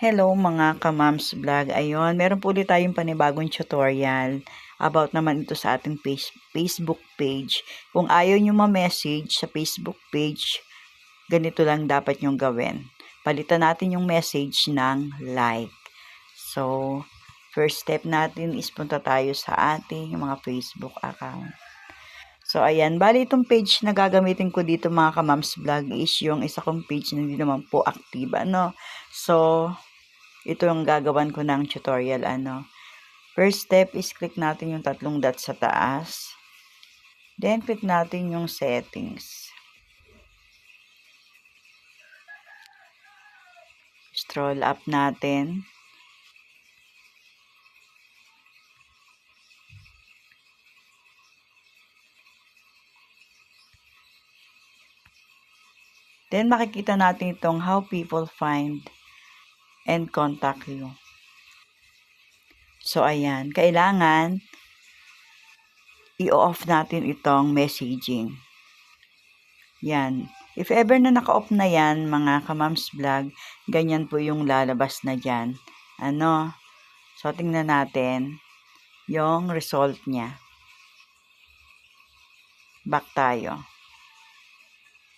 Hello mga kamams vlog. Ayun, meron po ulit tayong panibagong tutorial about naman ito sa ating face, Facebook page. Kung ayaw nyo ma-message sa Facebook page, ganito lang dapat nyong gawin. Palitan natin yung message ng like. So, first step natin is punta tayo sa ating mga Facebook account. So, ayan. Bali, itong page na gagamitin ko dito mga kamams vlog is yung isa kong page na hindi naman po active. Ano? So, ito yung gagawan ko ng tutorial. Ano? First step is click natin yung tatlong dots sa taas. Then, click natin yung settings. Scroll up natin. Then, makikita natin itong how people find and contact you. So, ayan. Kailangan i-off natin itong messaging. Yan. If ever na naka-off na yan, mga kamams vlog, ganyan po yung lalabas na dyan. Ano? So, tingnan natin yung result niya. Back tayo.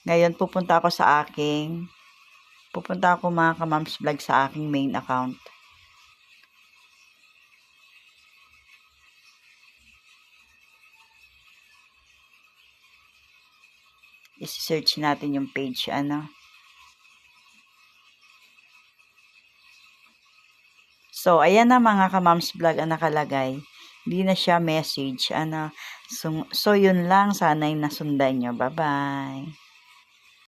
Ngayon, pupunta ako sa aking, pupunta ako mga kamams vlog sa aking main account. I-search natin yung page, ano. So, ayan na mga kamams vlog ang nakalagay. Hindi na siya message, ano. So, so yun lang. Sana'y nasundan nyo. Bye-bye.